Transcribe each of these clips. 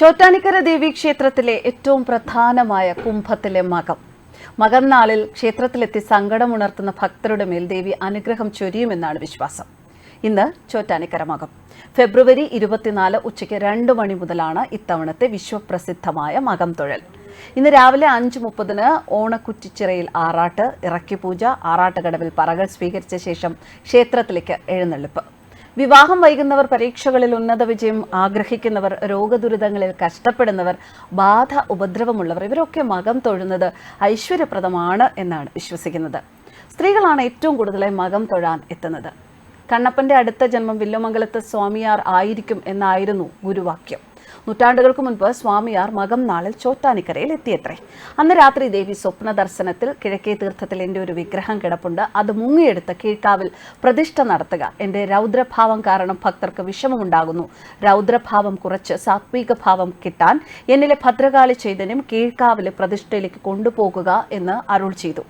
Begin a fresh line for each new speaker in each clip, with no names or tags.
ചോറ്റാനിക്കര ദേവി ക്ഷേത്രത്തിലെ ഏറ്റവും പ്രധാനമായ കുംഭത്തിലെ മകം. മകം നാളിൽ ക്ഷേത്രത്തിലെത്തി സങ്കടമുണർത്തുന്ന ഭക്തരുടെ മേൽ ദേവി അനുഗ്രഹം ചൊരിയുമെന്നാണ് വിശ്വാസം. ഇന്ന് ചോറ്റാനിക്കര മകം. ഫെബ്രുവരി ഇരുപത്തിനാല് ഉച്ചയ്ക്ക് രണ്ട് മണി മുതലാണ് ഇത്തവണത്തെ വിശ്വപ്രസിദ്ധമായ മകം തൊഴൽ. ഇന്ന് രാവിലെ അഞ്ച് മുപ്പതിന് ഓണക്കുറ്റിച്ചിറയിൽ ആറാട്ട് ഇറക്കിപ്പൂജ ആറാട്ടുകടവിൽ പറകൾ സ്വീകരിച്ച ശേഷം ക്ഷേത്രത്തിലേക്ക് എഴുന്നള്ളിപ്പ്. വിവാഹം വൈകുന്നവർ പരീക്ഷകളിൽ ഉന്നത വിജയം ആഗ്രഹിക്കുന്നവർ രോഗദുരിതങ്ങളിൽ കഷ്ടപ്പെടുന്നവർ ബാധ ഉപദ്രവമുള്ളവർ ഇവരൊക്കെ മകം തൊഴുന്നത് ഐശ്വര്യപ്രദമാണ് എന്നാണ് വിശ്വസിക്കുന്നത്. സ്ത്രീകളാണ് ഏറ്റവും കൂടുതലായി മകം തൊഴാൻ എത്തുന്നത്. കണ്ണപ്പന്റെ അടുത്ത ജന്മം വില്ലുമംഗലത്ത് സ്വാമിയാർ ആയിരിക്കും എന്നായിരുന്നു ഗുരുവാക്യം. നൂറ്റാണ്ടുകൾക്ക് മുൻപ് സ്വാമിയാർ മകം നാളിൽ ചോറ്റാനിക്കരയിൽ എത്തിയത്രേ. അന്ന് രാത്രി ദേവി സ്വപ്ന ദർശനത്തിൽ കിഴക്കേ തീർത്ഥത്തിൽ എന്റെ ഒരു വിഗ്രഹം കിടപ്പുണ്ട്. അത് മുങ്ങിയെടുത്ത് കീഴ്ക്കാവിൽ പ്രതിഷ്ഠ നടത്തുക. എന്റെ രൗദ്രഭാവം കാരണം ഭക്തർക്ക് വിഷമമുണ്ടാകുന്നു. രൗദ്രഭാവം കുറച്ച് സാത്വിക ഭാവം കിട്ടാൻ എന്നിലെ ഭദ്രകാളി ചൈതന്യം കീഴ്ക്കാവിലെ പ്രതിഷ്ഠയിലേക്ക് കൊണ്ടുപോകുക എന്ന് അരുൾ ചെയ്തു.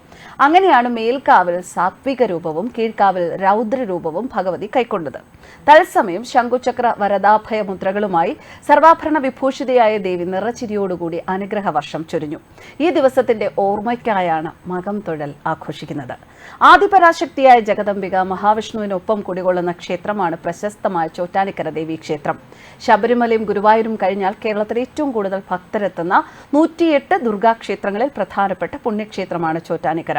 അങ്ങനെയാണ് മേൽക്കാവിൽ സാത്വിക രൂപവും കീഴ്ക്കാവിൽ രൗദ്ര രൂപവും ഭഗവതി കൈക്കൊണ്ടത്. തത്സമയം ശംഖുചക്ര വരദാഭയ മുദ്രകളുമായി സർവാഭരണ വിഭൂഷിതയായ ദേവി നിറച്ചിരിയോടുകൂടി അനുഗ്രഹ വർഷം ചൊരിഞ്ഞു. ഈ ദിവസത്തിന്റെ ഓർമ്മയ്ക്കായാണ് മകം തൊഴൽ ആഘോഷിക്കുന്നത്. ആദിപരാശക്തിയായ ജഗദംബിക മഹാവിഷ്ണുവിനൊപ്പം കുടികൊള്ളുന്ന ക്ഷേത്രമാണ് പ്രശസ്തമായ ചോറ്റാനിക്കര ദേവി ക്ഷേത്രം. ശബരിമലയും ഗുരുവായൂരും കഴിഞ്ഞാൽ കേരളത്തിൽ ഏറ്റവും കൂടുതൽ ഭക്തരെത്തുന്ന നൂറ്റിയെട്ട് ദുർഗാക്ഷേത്രങ്ങളിൽ പ്രധാനപ്പെട്ട പുണ്യക്ഷേത്രമാണ് ചോറ്റാനിക്കര.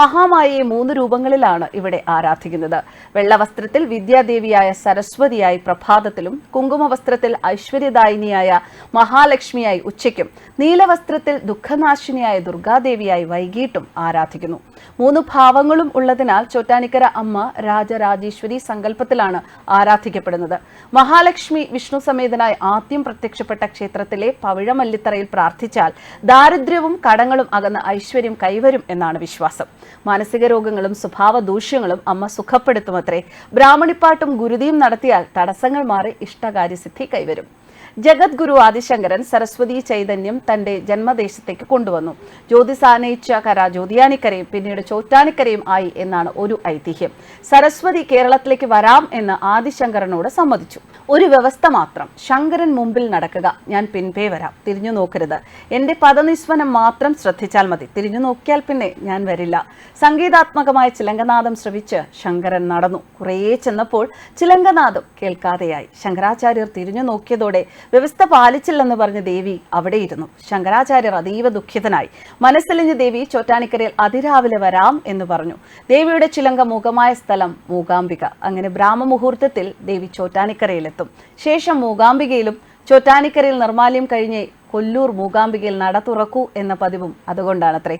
മഹാമായയെ മൂന്ന് രൂപങ്ങളിലാണ് ഇവിടെ ആരാധിക്കുന്നത്. വെള്ളവസ്ത്രത്തിൽ വിദ്യാദേവിയായ സരസ്വതിയായി പ്രഭാതത്തിലും കുങ്കുമവസ്ത്രത്തിൽ ഐശ്വര്യദായിനിയായ മഹാലക്ഷ്മിയായി ഉച്ചയ്ക്കും നീലവസ്ത്രത്തിൽ ദുഃഖനാശിനിയായ ദുർഗാദേവിയായി വൈകിട്ടും ആരാധിക്കുന്നു. മൂന്ന് ഭാവങ്ങളും ഉള്ളതിനാൽ ചോറ്റാനിക്കര അമ്മ രാജരാജേശ്വരി സങ്കല്പത്തിലാണ് ആരാധിക്കപ്പെടുന്നത്. മഹാലക്ഷ്മി വിഷ്ണു സമേതനായി ആദ്യം പ്രത്യക്ഷപ്പെട്ട ക്ഷേത്രത്തിലെ പവിഴമല്ലിത്തറയിൽ പ്രാർത്ഥിച്ചാൽ ദാരിദ്ര്യവും കടങ്ങളും അകന്ന് ഐശ്വര്യം കൈവരും എന്നാണ് വിശ്വാസം. മാനസിക രോഗങ്ങളും സ്വഭാവ ദൂഷ്യങ്ങളും അമ്മ സുഖപ്പെടുത്തുമത്രേ. ബ്രാഹ്മണിപ്പാട്ടും ഗുരുതിയും നടത്തിയാൽ തടസ്സങ്ങൾ മാറി ഇഷ്ടകാര്യസിദ്ധി കൈവരും. ജഗദ്ഗുരു ആദിശങ്കരൻ സരസ്വതി ചൈതന്യം തന്റെ ജന്മദേശത്തേക്ക് കൊണ്ടുവന്നു. ജ്യോതിസാനയിച്ച കര ജ്യോതിയാനിക്കരയും പിന്നീട് ചോറ്റാനിക്കരയും ആയി എന്നാണ് ഒരു ഐതിഹ്യം. സരസ്വതി കേരളത്തിലേക്ക് വരാം എന്ന് ആദിശങ്കരനോട് സമ്മതിച്ചു. ഒരു വ്യവസ്ഥ മാത്രം. ശങ്കരൻ മുമ്പിൽ നടക്കുക. ഞാൻ പിൻപേ വരാം. തിരിഞ്ഞു നോക്കരുത്. എന്റെ പദനിസ്വനം മാത്രം ശ്രദ്ധിച്ചാൽ മതി. തിരിഞ്ഞു നോക്കിയാൽ പിന്നെ ഞാൻ വരില്ല. സംഗീതാത്മകമായ ചിലങ്കനാഥം ശ്രവിച്ച് ശങ്കരൻ നടന്നു. കുറേ ചെന്നപ്പോൾ ചിലങ്കനാഥം കേൾക്കാതെയായി. ശങ്കരാചാര്യർ തിരിഞ്ഞു നോക്കിയതോടെ വ്യവസ്ഥ പാലിച്ചില്ലെന്ന് പറഞ്ഞ ദേവി അവിടെയിരുന്നു ശങ്കരാചാര്യർ അതീവ ദുഃഖിതനായി. മനസ്സലിഞ്ഞ ദേവി ചോറ്റാനിക്കരയിൽ അതിരാവിലെ വരാം എന്ന് പറഞ്ഞു. ദേവിയുടെ ചിലങ്ക മുഖമായ സ്ഥലം മൂകാംബിക. അങ്ങനെ ബ്രാഹ്മമുഹൂർത്തത്തിൽ ദേവി ചോറ്റാനിക്കരയിലെത്തും. ശേഷം മൂകാംബികയിലും ചോറ്റാനിക്കരയിൽ നിർമാല്യം കഴിഞ്ഞ് കൊല്ലൂർ മൂകാംബികയിൽ നട തുറക്കൂ എന്ന പതിവും അതുകൊണ്ടാണത്രേ.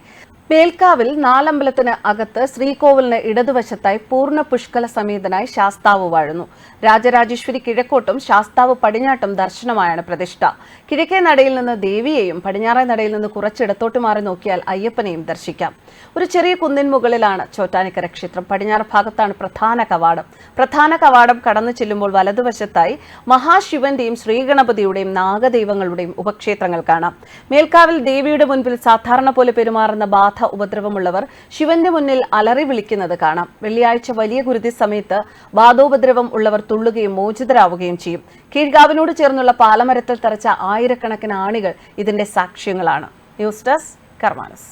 മേൽക്കാവിൽ നാലമ്പലത്തിന് അകത്ത് ശ്രീകോവിലിന് ഇടതുവശത്തായി പൂർണ പുഷ്കല സമേതനായി ശാസ്താവ് വാഴുന്നു. രാജരാജേശ്വരി കിഴക്കോട്ടും ശാസ്താവ് പടിഞ്ഞാട്ടും ദർശനമായാണ് പ്രതിഷ്ഠ. കിഴക്കേ നടയിൽ നിന്ന് ദേവിയെയും പടിഞ്ഞാറേ നടയിൽ നിന്ന് കുറച്ചിടത്തോട്ട് മാറി നോക്കിയാൽ അയ്യപ്പനെയും ദർശിക്കാം. ഒരു ചെറിയ കുന്നിൻ മുകളിലാണ് ചോറ്റാനിക്കര ക്ഷേത്രം. പടിഞ്ഞാറ് ഭാഗത്താണ് പ്രധാന കവാടം. പ്രധാന കവാടം കടന്നു ചെല്ലുമ്പോൾ വലതുവശത്തായി മഹാശിവന്റെയും ശ്രീഗണപതിയുടെയും നാഗദൈവങ്ങളുടെയും ഉപക്ഷേത്രങ്ങൾ കാണാം. മേൽക്കാവിൽ ദേവിയുടെ മുൻപിൽ സാധാരണ പോലെ പെരുമാറുന്ന ബാധ ഉപദ്രവമുള്ളവർ ശിവന്റെ മുന്നിൽ അലറി വിളിക്കുന്നത് കാണാം. വെള്ളിയാഴ്ച വലിയ കുരുതി സമയത്ത് ബാധോപദ്രവം ഉള്ളവർ തുള്ളുകയും മോചിതരാവുകയും ചെയ്യും. കീഴ്കാവിനോട് ചേർന്നുള്ള പാലമരത്തിൽ തറച്ച ആയിരക്കണക്കിന് ആണികൾ ഇതിന്റെ സാക്ഷ്യങ്ങളാണ്. News desk കർമാനസ്.